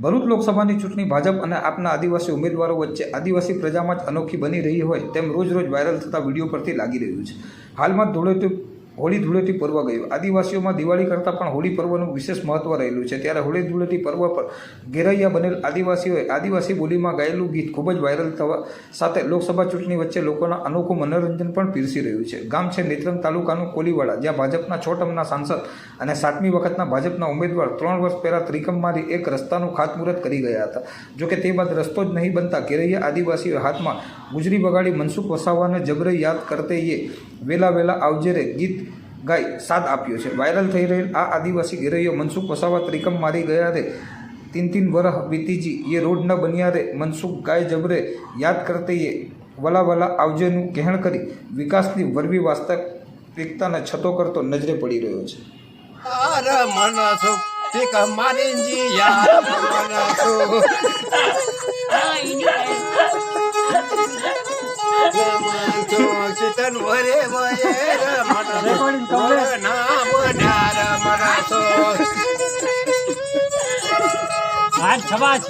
ભરૂચ લોકસભાની ચૂંટણી ભાજપ અને આપના આદિવાસી ઉમેદવારો વચ્ચે આદિવાસી પ્રજામાં જ અનોખી બની રહી હોય તેમ રોજ રોજ વાયરલ થતા વીડિયો પરથી લાગી રહ્યું છે. હાલમાં ધૂળેટી હોળી ધૂળેટી પર્વ ગયું. આદિવાસીઓમાં દિવાળી કરતાં પણ હોળી પર્વનું વિશેષ મહત્વ રહેલું છે. ત્યારે હોળી ધૂળેટી પર્વ પર ઘેરૈયા બનેલ આદિવાસીઓએ આદિવાસી બોલીમાં ગાયેલું ગીત ખૂબ જ વાયરલ થવા સાથે લોકસભા ચૂંટણી વચ્ચે લોકોના અનોખું મનોરંજન પણ પીરસી રહ્યું છે. ગામ છે નેત્રંગ તાલુકાનું કોલીવાડા, જ્યાં ભાજપના છ ટર્મના સાંસદ અને સાતમી વખતના ભાજપના ઉમેદવાર ત્રણ વર્ષ પહેલાં ત્રિકમ મારી એક રસ્તાનું ખાતમુહૂર્ત કરી ગયા હતા. જોકે તે બાદ રસ્તો જ નહીં બનતા ઘેરૈયા આદિવાસીઓ હાથમાં ગુજરી બગાડી મનસુખ વસાવાને જબરે યાદ કરતે એ વેલા વેલા આવજે રે ગીત ગાઈ સાથ આપ્યો છે. વાયરલ થઈ રહેલ આ આદિવાસી ગિરૈયો મનસુખ વસાવા ત્રિકમ મારી ગયા રે તીન તીન વરહ વીતીજી એ રોડ ન બન્યા રે. મનસુખ ગાય જબરે યાદ કરતે એ વલા વલા આવજેનું કહેણ કરી. વિકાસની વરવી વાસ્તવિકતાને છતો કરતો નજરે પડી રહ્યો છે. મારી આજ છબાજ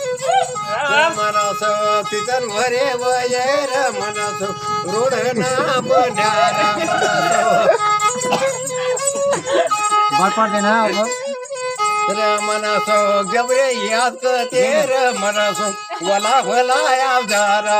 મનસો ચિતન વરે વરે રે મનસુ રોડ ના બન્યા રે મનસુ ભરપર દેના આવો. રે મનસુ જબરે યાદ કરતે રે વલા વલા આવજા રે